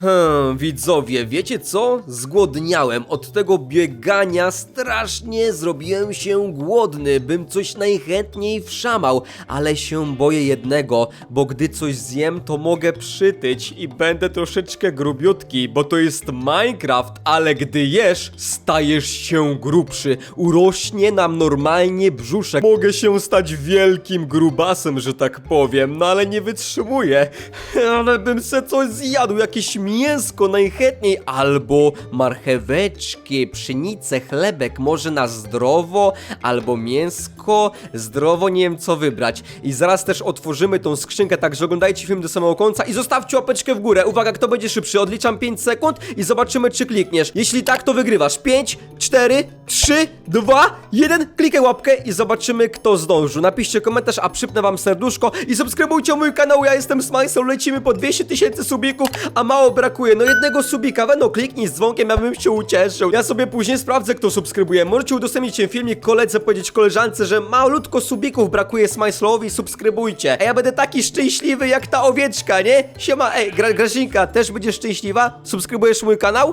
Hmm, widzowie, wiecie co? Zgłodniałem. Od tego biegania strasznie zrobiłem się głodny. Bym coś najchętniej wszamał, ale się boję jednego, bo gdy coś zjem, to mogę przytyć i będę troszeczkę grubiutki, bo to jest Minecraft, ale gdy jesz, stajesz się grubszy. Urośnie nam normalnie brzuszek. Mogę się stać wielkim grubasem, że tak powiem, no ale nie wytrzymuję. Ale bym se coś zjadł, jakieś mięsko najchętniej, albo marcheweczki, pszenicę, chlebek, może na zdrowo, albo mięsko, zdrowo, nie wiem co wybrać. I zaraz też otworzymy tą skrzynkę, także oglądajcie film do samego końca i zostawcie łapeczkę w górę. Uwaga, kto będzie szybszy? Odliczam 5 sekund i zobaczymy, czy klikniesz. Jeśli tak, to wygrywasz. 5, 4, 3, 2, 1. Klikaj łapkę i zobaczymy, kto zdążył. Napiszcie komentarz, a przypnę wam serduszko i subskrybujcie mój kanał. Ja jestem Smajsą, lecimy po 200 tysięcy subików, a mało brakuje. No jednego subika, no kliknij z dzwonkiem, ja bym się ucieszył. Ja sobie później sprawdzę, kto subskrybuje. Możecie udostępnić ten filmik koledze, powiedzieć koleżance, że malutko subików brakuje Smajslowi, subskrybujcie. A ja będę taki szczęśliwy jak ta owieczka, nie? Siema, ej, Gra Grażynka, też będziesz szczęśliwa? Subskrybujesz mój kanał?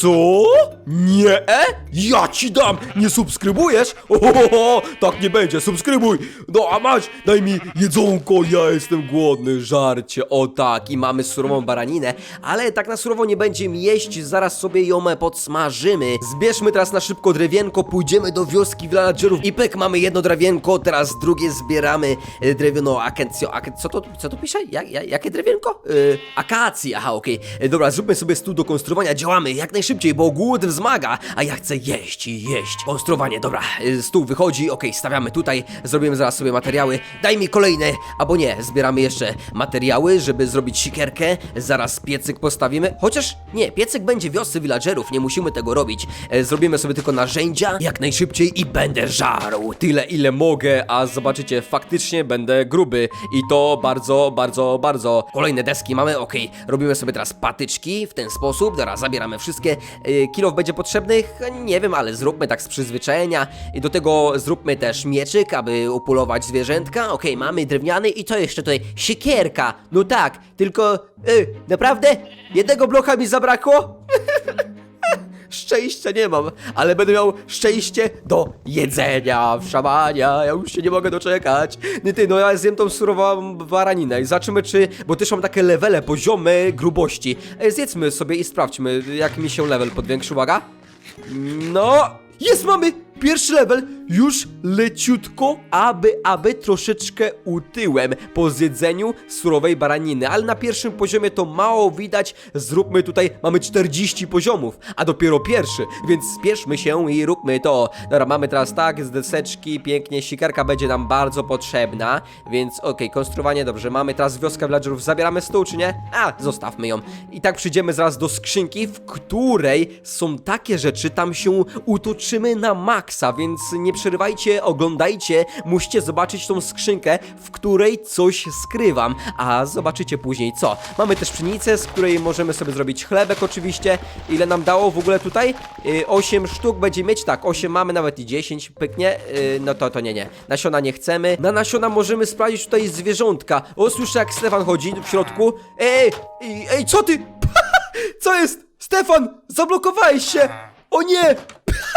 Co? Nie? E? Ja ci dam! Nie subskrybujesz? Ohoho, tak nie będzie, subskrybuj! No a masz, daj mi jedzonko, ja jestem głodny, żarcie, o tak, i mamy surową baraninę, ale tak na surowo nie będziemy jeść, zaraz sobie ją e, podsmażymy. Zbierzmy teraz na szybko drewienko, pójdziemy do wioski villagerów i pyk, mamy jedno drewienko, teraz drugie zbieramy e, drewno akencjo, ake, co to, co to pisze? Jak, jak, jakie drewienko? Yy, akacji, aha, okej. E, Dobra, zróbmy sobie stół do konstruowania, działamy jak najszybciej, bo głód wzmaga, a ja chcę jeść i jeść. Konstruowanie, dobra, e, stół wychodzi, okej, stawiamy tutaj, zrobimy zaraz sobie materiały, daj mi kolejne, albo nie, zbieramy jeszcze materiały, żeby zrobić sikierkę, zaraz piecyk postawimy, chociaż nie, piecyk będzie w wiosce villagerów, nie musimy tego robić, e, zrobimy sobie tylko narzędzia, jak najszybciej i będę żarł, tyle ile mogę, a zobaczycie, faktycznie będę gruby. I to bardzo, bardzo, bardzo. Kolejne deski mamy, okej, robimy sobie teraz patyczki w ten sposób, teraz zabieramy wszystkie, e, kilof będzie potrzebnych, nie wiem, ale zróbmy tak z przyzwyczajenia. I do tego zróbmy też mieczyk, aby upulować zwierzętka, okej, mamy drewniany i to jeszcze tutaj? Siekierka, no tak, tylko, y, naprawdę? Jednego bloka mi zabrakło? Szczęścia nie mam, ale będę miał szczęście do jedzenia, wszamania, ja już się nie mogę doczekać. Nie ty, no ja zjem tą surową baraninę i zobaczymy czy, bo też mam takie levele, poziomy grubości. E, Zjedzmy sobie i sprawdźmy, jak mi się level podwiększy, uwaga. No, jest, mamy pierwszy level, już leciutko, aby, aby troszeczkę utyłem po zjedzeniu surowej baraniny, ale na pierwszym poziomie to mało widać, zróbmy tutaj, mamy 40 poziomów, a dopiero pierwszy, więc spieszmy się i róbmy to. Dobra, mamy teraz tak, z deseczki, pięknie, sikarka będzie nam bardzo potrzebna, więc okej, konstruowanie, dobrze, mamy teraz wioskę villagerów, zabieramy stół, czy nie? A, zostawmy ją. I tak przyjdziemy zaraz do skrzynki, w której są takie rzeczy, tam się utoczymy na maksa, więc nie przerywajcie, oglądajcie, musicie zobaczyć tą skrzynkę, w której coś skrywam, a zobaczycie później co. Mamy też pszenicę, z której możemy sobie zrobić chlebek oczywiście. Ile nam dało w ogóle tutaj? Yy, 8 sztuk będzie mieć, tak, 8 mamy, nawet i 10, pyknie, yy, no to, to nie, nie. Nasiona nie chcemy. Na nasiona możemy sprawdzić tutaj zwierzątka. O, słyszę jak Stefan chodzi w środku. Ej, ej, ej co ty? Co jest? Stefan, zablokowałeś się! O nie!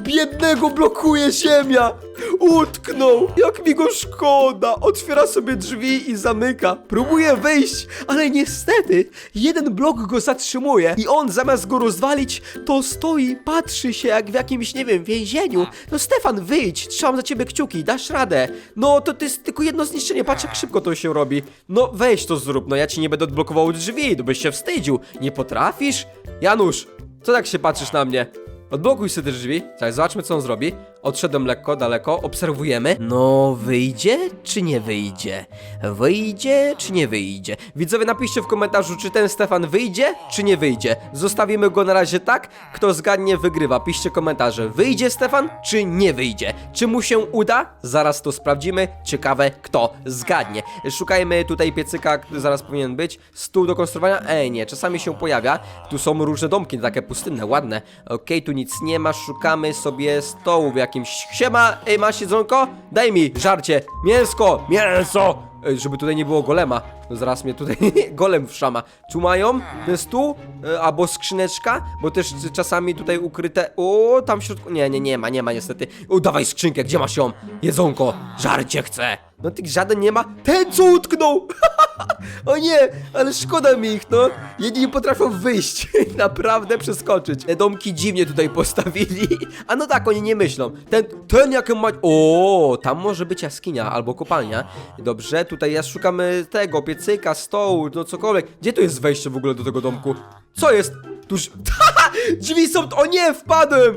Biednego blokuje ziemia! Utknął! Jak mi go szkoda! Otwiera sobie drzwi i zamyka. Próbuje wyjść, ale niestety jeden blok go zatrzymuje i on zamiast go rozwalić, to stoi, patrzy się jak w jakimś, nie wiem, więzieniu. No Stefan, wyjdź! Trzymam za ciebie kciuki, dasz radę. No to to jest tylko jedno zniszczenie, patrz jak szybko to się robi. No weź to zrób, no ja ci nie będę odblokował drzwi, to byś się wstydził. Nie potrafisz? Janusz, co tak się patrzysz na mnie? Odblokuj sobie te drzwi. Tak, zobaczmy co on zrobi. Odszedłem lekko, daleko, obserwujemy. No, wyjdzie czy nie wyjdzie? Wyjdzie czy nie wyjdzie? Widzowie, napiszcie w komentarzu, czy ten Stefan wyjdzie, czy nie wyjdzie. Zostawimy go na razie tak. Kto zgadnie, wygrywa. Piszcie komentarze. Wyjdzie Stefan, czy nie wyjdzie? Czy mu się uda? Zaraz to sprawdzimy. Ciekawe, kto zgadnie. Szukajmy tutaj piecyka, który zaraz powinien być. Stół do konstruowania? Ej, nie, czasami się pojawia. Tu są różne domki, takie pustynne, ładne. Okej, tu nic nie ma. Szukamy sobie stołów, jak jakimś. Siema, ej, masz jedzonko? Daj mi, żarcie, mięsko, mięso! Ej, żeby tutaj nie było golema. No zaraz mnie tutaj golem wszama. Tu mają ten stół, e, albo skrzyneczka, bo też czasami tutaj ukryte... O, tam w środku... Nie, nie, nie ma, nie ma niestety. O, dawaj skrzynkę, gdzie masz ją? Jedzonko, żarcie chcę. No tych żaden nie ma. Ten co utknął! o nie, ale szkoda mi ich, no. Jedni nie potrafią wyjść, naprawdę przeskoczyć. Te domki dziwnie tutaj postawili. A no tak, oni nie myślą. Ten, ten jak ma... O, tam może być jaskinia albo kopalnia. Dobrze, tutaj ja szukamy tego, piecyka, stołu, no cokolwiek. Gdzie tu jest wejście w ogóle do tego domku? Co jest? Tuż... drzwi są... O nie, wpadłem!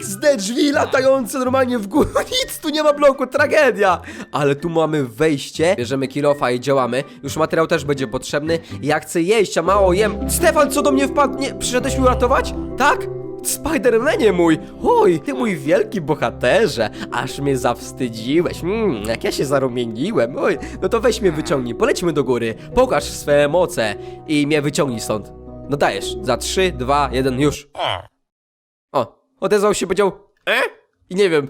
XD, drzwi latające normalnie w górę. Nic tu nie ma bloku, tragedia! Ale tu mamy wejście. Bierzemy kilofa i działamy. Już materiał też będzie potrzebny. Ja chcę jeść, a mało jem. Stefan, co do mnie wpadł? Nie, przyszedłeś mnie uratować? Tak? Spidermanie mój! Oj, ty mój wielki bohaterze! Aż mnie zawstydziłeś. Mmm, jak ja się zarumieniłem. Oj, no to weź mnie wyciągnij. Polećmy do góry. Pokaż swoje moce i mnie wyciągnij stąd. No dajesz. Za 3, 2, 1, już. O, odezwał się, powiedział E? I nie wiem.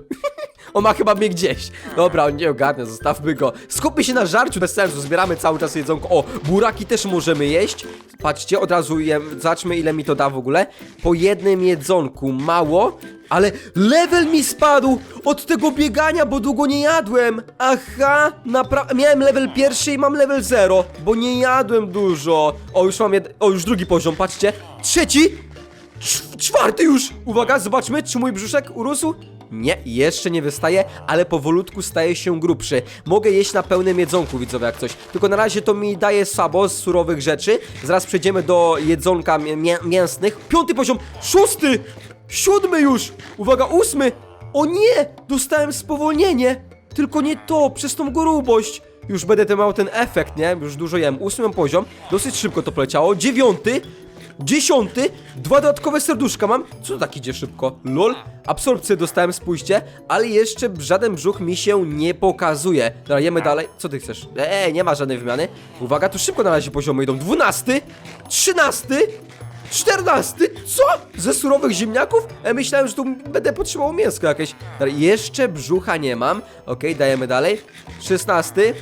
On ma chyba mnie gdzieś. Dobra, on nie ogarnia, zostawmy go. Skupmy się na żarciu bez sensu, zbieramy cały czas jedzonko. O, buraki też możemy jeść. Patrzcie, od razu jem, zobaczmy ile mi to da w ogóle. Po jednym jedzonku, mało, ale level mi spadł od tego biegania, bo długo nie jadłem. Aha, naprawdę, miałem level pierwszy i mam level zero, bo nie jadłem dużo. O, już mam jed... o, już drugi poziom, patrzcie. Trzeci, Cz- czwarty już! Uwaga, zobaczmy, czy mój brzuszek urósł? Nie, jeszcze nie wystaje, ale powolutku staje się grubszy. Mogę jeść na pełnym jedzonku, widzowie, jak coś. Tylko na razie to mi daje sabo z surowych rzeczy. Zaraz przejdziemy do jedzonka mię mię mięsnych. Piąty poziom, szósty! Siódmy już! Uwaga, ósmy! O nie! Dostałem spowolnienie! Tylko nie to, przez tą grubość! Już będę miał ten efekt, nie? Już dużo jem. Ósmy poziom, dosyć szybko to poleciało. Dziewiąty! Dziesiąty, dwa dodatkowe serduszka mam. Co to tak idzie szybko? Lol, absorpcję dostałem, spójrzcie, ale jeszcze żaden brzuch mi się nie pokazuje. Dobra, jemy dalej. Co ty chcesz? Eee, nie ma żadnej wymiany. Uwaga, tu szybko na razie poziomy idą. Dwunasty, trzynasty, czternasty. Co? Ze surowych ziemniaków? E, myślałem, że tu będę potrzebował mięsko jakieś. Dobra, jeszcze brzucha nie mam. Okej, dajemy dalej. Szesnasty.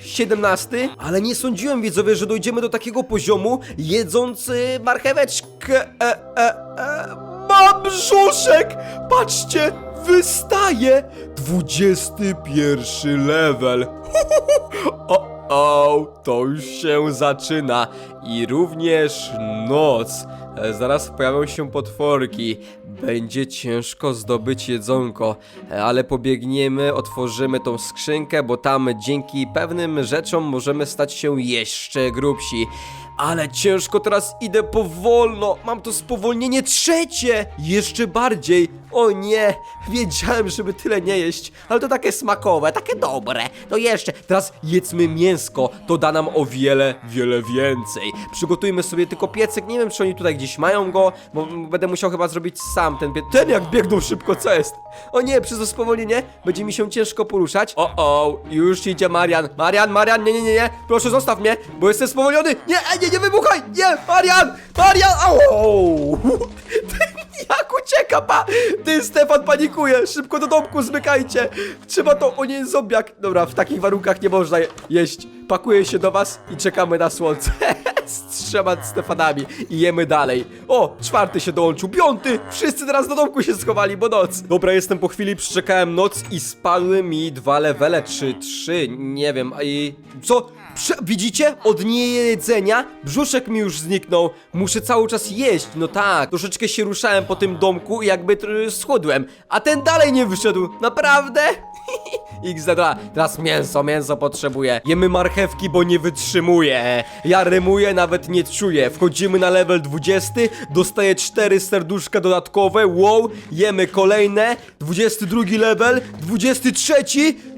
17, ale nie sądziłem widzowie, że dojdziemy do takiego poziomu jedząc y, marcheweczkę. E, e, e, mam brzuszek! Patrzcie, wystaje 21 level. o, o, to już się zaczyna i również noc. E, Zaraz pojawią się potworki. Będzie ciężko zdobyć jedzonko, ale pobiegniemy, otworzymy tą skrzynkę, bo tam dzięki pewnym rzeczom możemy stać się jeszcze grubsi. Ale ciężko teraz idę powolno. Mam to spowolnienie trzecie. Jeszcze bardziej. O nie, wiedziałem, żeby tyle nie jeść, ale to takie smakowe, takie dobre. No jeszcze, teraz jedzmy mięsko, to da nam o wiele, wiele więcej. Przygotujmy sobie tylko piecyk, nie wiem czy oni tutaj gdzieś mają go, bo będę musiał chyba zrobić sam ten pie... Ten jak biegną szybko, co jest? O nie, przez to spowolnienie będzie mi się ciężko poruszać. O, o, już idzie Marian. Marian, Marian, nie, nie, nie, nie, proszę zostaw mnie, bo jestem spowolniony. Nie, nie, nie wybuchaj, nie, Marian, Marian, au! Jak ucieka, pa! Ty, Stefan panikuje! Szybko do domku, zmykajcie! Trzeba to... O nie, zombiak! Dobra, w takich warunkach nie można je- jeść. Pakuję się do was i czekamy na słońce. Z trzema Stefanami i jemy dalej. O, czwarty się dołączył, piąty! Wszyscy teraz do domku się schowali, bo noc. Dobra, jestem po chwili, przeczekałem noc i spadły mi dwa levele, czy trzy, nie wiem, i... Co? Prze widzicie? Od niejedzenia brzuszek mi już zniknął. Muszę cały czas jeść. No tak, troszeczkę się ruszałem po tym domku i jakby schudłem. A ten dalej nie wyszedł. Naprawdę? XD2. Teraz mięso, mięso potrzebuję. Jemy marchewki, bo nie wytrzymuję. Ja rymuję, nawet nie czuję. Wchodzimy na level 20, dostaję 4 serduszka dodatkowe, wow. Jemy kolejne, 22 level, 23,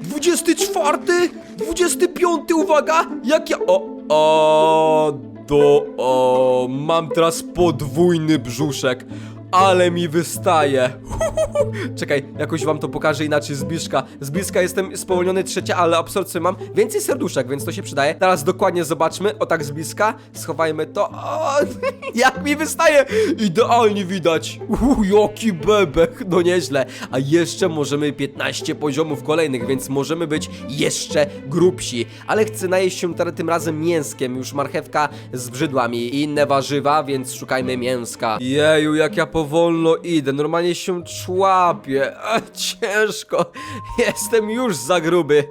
24, 25, uwaga. Jak ja... O, o, do, o, mam teraz podwójny brzuszek. Ale mi wystaje. Czekaj, jakoś wam to pokażę inaczej z bliska. Z bliska jestem spowolniony trzecia, ale absorpcję mam więcej serduszek, więc to się przydaje. Teraz dokładnie zobaczmy, o tak z bliska. Schowajmy to. O, jak mi wystaje! Idealnie widać. Uuu, jaki bebek, no nieźle. A jeszcze możemy 15 poziomów kolejnych, więc możemy być jeszcze grubsi. Ale chcę najeść się teraz tym razem mięskiem, już marchewka z brzydłami i inne warzywa, więc szukajmy mięska. Jeju, jak ja powolno idę, normalnie się człapię. Ciężko, jestem już za gruby.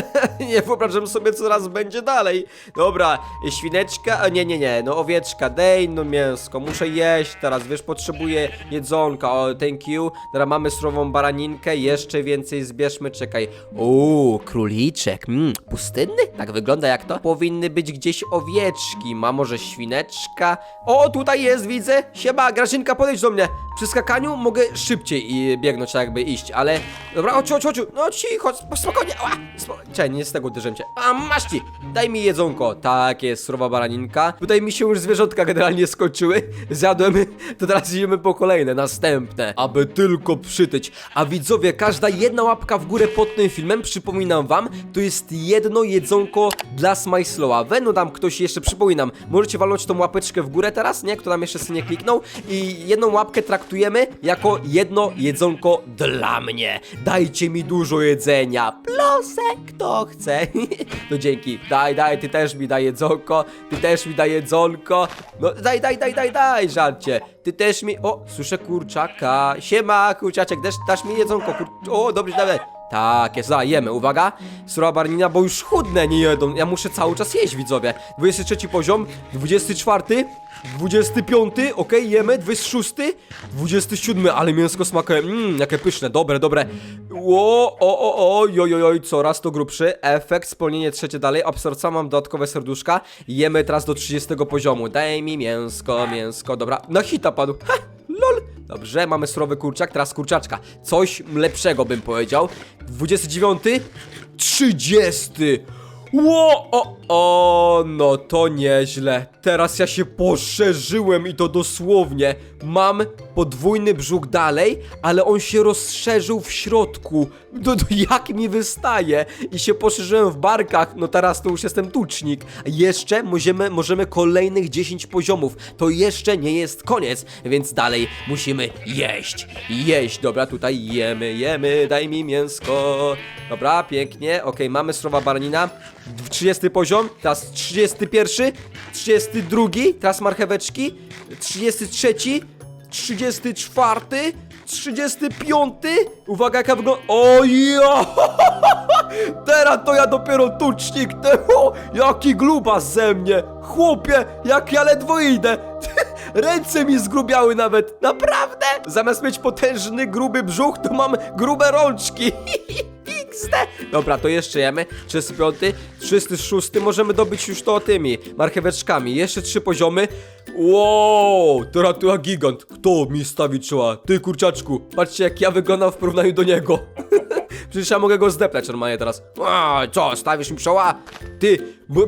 nie wyobrażam sobie, co raz będzie dalej. Dobra, świneczka, a nie, nie, nie, no owieczka, dej no mięsko, muszę jeść teraz, wiesz, potrzebuję jedzonka, o, thank you. Teraz mamy surową baraninkę, jeszcze więcej zbierzmy, czekaj. Uuu, króliczek, mm, pustynny? Tak wygląda jak to? Powinny być gdzieś owieczki, ma może świneczka? O, tutaj jest, widzę, siema, Grażynka, podejdź do mnie. Przy skakaniu mogę szybciej i biegnąć, tak jakby iść, ale... Dobra, chodź, chodź, chodź, no cicho, spokojnie, ała, spo... Czekaj, nie z tego uderzyłem cię. A, masz ci, daj mi jedzonko. Tak jest, surowa baraninka. Tutaj mi się już zwierzątka generalnie skończyły. Zjadłem, to teraz idziemy po kolejne, następne. Aby tylko przytyć. A widzowie, każda jedna łapka w górę pod tym filmem, przypominam wam, to jest jedno jedzonko dla Smajslowa. Weno tam ktoś jeszcze, przypominam, możecie walnąć tą łapeczkę w górę teraz, nie? Kto tam jeszcze sobie nie kliknął. I jedną łapkę traktujemy jako jedno jedzonko dla mnie. Dajcie mi dużo jedzenia. Plosek, kto chce. No dzięki. Daj, daj, ty też mi daj jedzonko. Ty też mi daj jedzonko. No daj, daj, daj, daj, daj, żarcie. Ty też mi... O, słyszę kurczaka. Siema, kurczaczek, dasz, dasz mi jedzonko. Kur... O, dobrze, dawaj. Tak, jest, a, jemy, uwaga. Surowa barnina, bo już chudne nie jedzą Ja muszę cały czas jeść, widzowie. 23 poziom, 24 25, okej, jemy, 26 27, ale mięsko smakuje, mmm, jakie pyszne, dobre, dobre. Ło, o, o, o, joj, joj, coraz to grubszy. Efekt, spolnienie trzecie dalej Absorpcja, mam dodatkowe serduszka. Jemy teraz do 30 poziomu. Daj mi mięsko, mięsko, dobra. Na hita padł, ha, lol Dobrze, mamy surowy kurczak, teraz kurczaczka. Coś lepszego bym powiedział. 29, 30. Ło, o, o, no to nieźle. Teraz ja się poszerzyłem i to dosłownie. Mam podwójny brzuch dalej, ale on się rozszerzył w środku. No to jak mi wystaje? I się poszerzyłem w barkach, no teraz to już jestem tucznik. Jeszcze możemy, możemy kolejnych 10 poziomów. To jeszcze nie jest koniec, więc dalej musimy jeść. Jeść, dobra, tutaj jemy, jemy, daj mi mięsko. Dobra, pięknie, okej, mamy surowa baranina. 30 poziom, teraz 31, 32, teraz marcheweczki, 33, 34, 35, uwaga jaka wygląda, o ja! Teraz to ja dopiero tucznik, o, jaki grubas ze mnie, chłopie, jak ja ledwo idę. Ręce mi zgrubiały nawet, naprawdę! Zamiast mieć potężny, gruby brzuch, to mam grube rączki. Dobra, to jeszcze jemy. 35, 36, możemy dobyć już to tymi marcheweczkami. Jeszcze trzy poziomy. Wow, teraz to jak gigant. Kto mi stawi czoła? Ty kurczaczku, patrzcie jak ja wyglądam w porównaniu do niego. Przecież ja mogę go zdeptać normalnie teraz. A, co, stawisz mi czoła? Ty,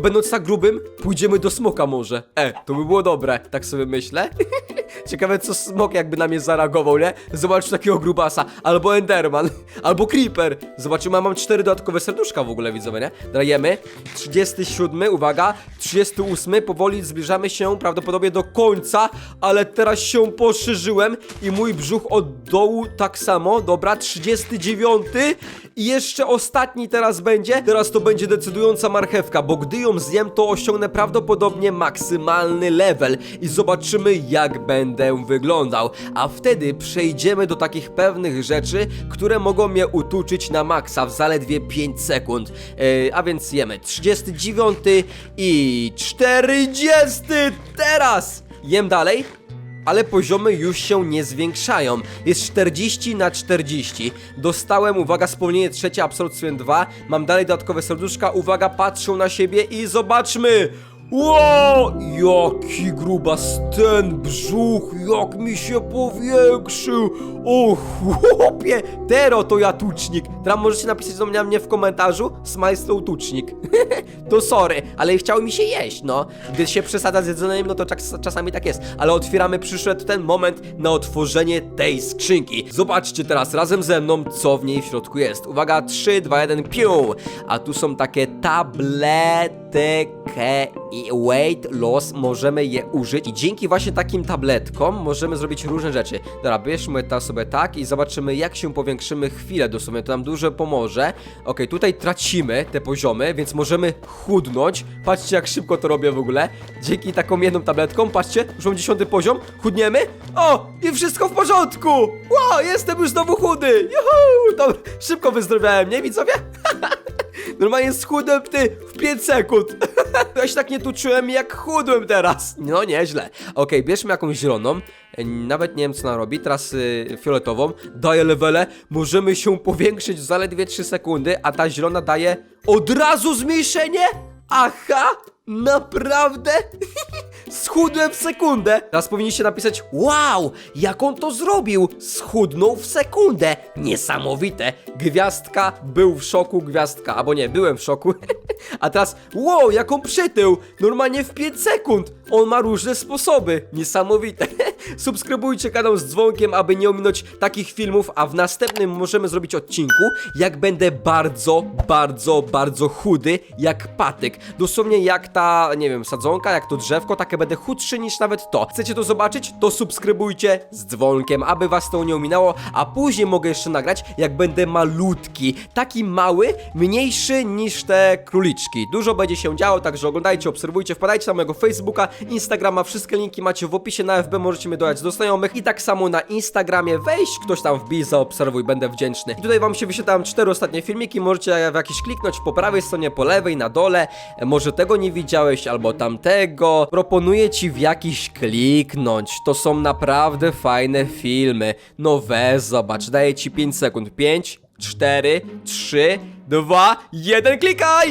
będąc tak grubym, pójdziemy do smoka może. E, to by było dobre, tak sobie myślę. Ciekawe co smok jakby na mnie zareagował, nie? Zobacz takiego grubasa, albo Enderman, albo Creeper. Zobaczymy, mam cztery dodatkowe serduszka w ogóle, widzowie, nie? Dajemy. 37, uwaga. 38, powoli zbliżamy się prawdopodobnie do końca, ale teraz się poszerzyłem i mój brzuch od dołu tak samo. Dobra, 39 i jeszcze ostatni teraz będzie. Teraz to będzie decydująca marchewka, bo gdy ją zjem, to osiągnę prawdopodobnie maksymalny level i zobaczymy jak będę wyglądał. A wtedy przejdziemy do takich pewnych rzeczy, które mogą mnie utuczyć na maksa w zaledwie 5 sekund. E, a więc jemy 39 i 40 teraz! Jem dalej. Ale poziomy już się nie zwiększają. Jest 40 na 40. Dostałem, uwaga, wspomnienie trzecie, absorpcję 2. Mam dalej dodatkowe serduszka. Uwaga, patrzą na siebie i zobaczmy! Ło! Jaki grubas ten brzuch, jak mi się powiększył! O chłopie! Tero to ja tucznik! Teraz możecie napisać do mnie w komentarzu Smile Tucznik. to sorry, ale chciało mi się jeść, no. Gdy się przesadza z jedzeniem, no to czas, czasami tak jest. Ale otwieramy, przyszedł ten moment na otworzenie tej skrzynki. Zobaczcie teraz razem ze mną, co w niej w środku jest. Uwaga, 3, 2, 1, piu! A tu są takie tablety i weight loss, możemy je użyć i dzięki właśnie takim tabletkom możemy zrobić różne rzeczy. Dobra, bierzmy to sobie tak i zobaczymy jak się powiększymy chwilę dosłownie, to nam dużo pomoże. Okej, tutaj tracimy te poziomy, więc możemy chudnąć. Patrzcie jak szybko to robię w ogóle. Dzięki taką jedną tabletką, patrzcie, już mam dziesiąty poziom, chudniemy. O, i wszystko w porządku! Wow, jestem już znowu chudy! Juhu! Dobra, szybko wyzdrowiałem, nie widzowie? Normalnie schudłem ty w 5 sekund. Ja się tak nie tuczyłem jak chudłem teraz. No nieźle. Okej, bierzmy jakąś zieloną. E, Nawet nie wiem co ona robi. Teraz y, fioletową. Daje levele. Możemy się powiększyć w zaledwie 3 sekundy, a ta zielona daje od razu zmniejszenie? Aha! Naprawdę? Schudłem w sekundę. Teraz powinniście napisać: Wow, jak on to zrobił? Schudnął w sekundę. Niesamowite. Gwiazdka był w szoku, gwiazdka. Albo nie, byłem w szoku. A teraz, wow, jak on przytył. Normalnie w 5 sekund. On ma różne sposoby. Niesamowite. Subskrybujcie kanał z dzwonkiem, aby nie ominąć takich filmów, a w następnym możemy zrobić odcinku, jak będę bardzo, bardzo, bardzo chudy, jak patyk. Dosłownie jak ta, nie wiem, sadzonka, jak to drzewko, takie będę chudszy niż nawet to. Chcecie to zobaczyć? To subskrybujcie z dzwonkiem, aby was to nie ominęło, a później mogę jeszcze nagrać, jak będę malutki. Taki mały, mniejszy niż te króliczki. Dużo będzie się działo, także oglądajcie, obserwujcie, wpadajcie na mojego Facebooka, Instagrama, wszystkie linki macie w opisie na FB, możecie mnie dodać do znajomych i tak samo na Instagramie wejść, ktoś tam wbij, zaobserwuj, będę wdzięczny. I tutaj wam się wyświetlam cztery ostatnie filmiki, możecie w jakiś kliknąć po prawej stronie, po lewej, na dole, może tego nie widziałeś, albo tamtego. Proponuję ci w jakiś kliknąć, to są naprawdę fajne filmy. No weź, zobacz, daję ci 5 sekund, 5, 4, 3, 2, 1, klikaj!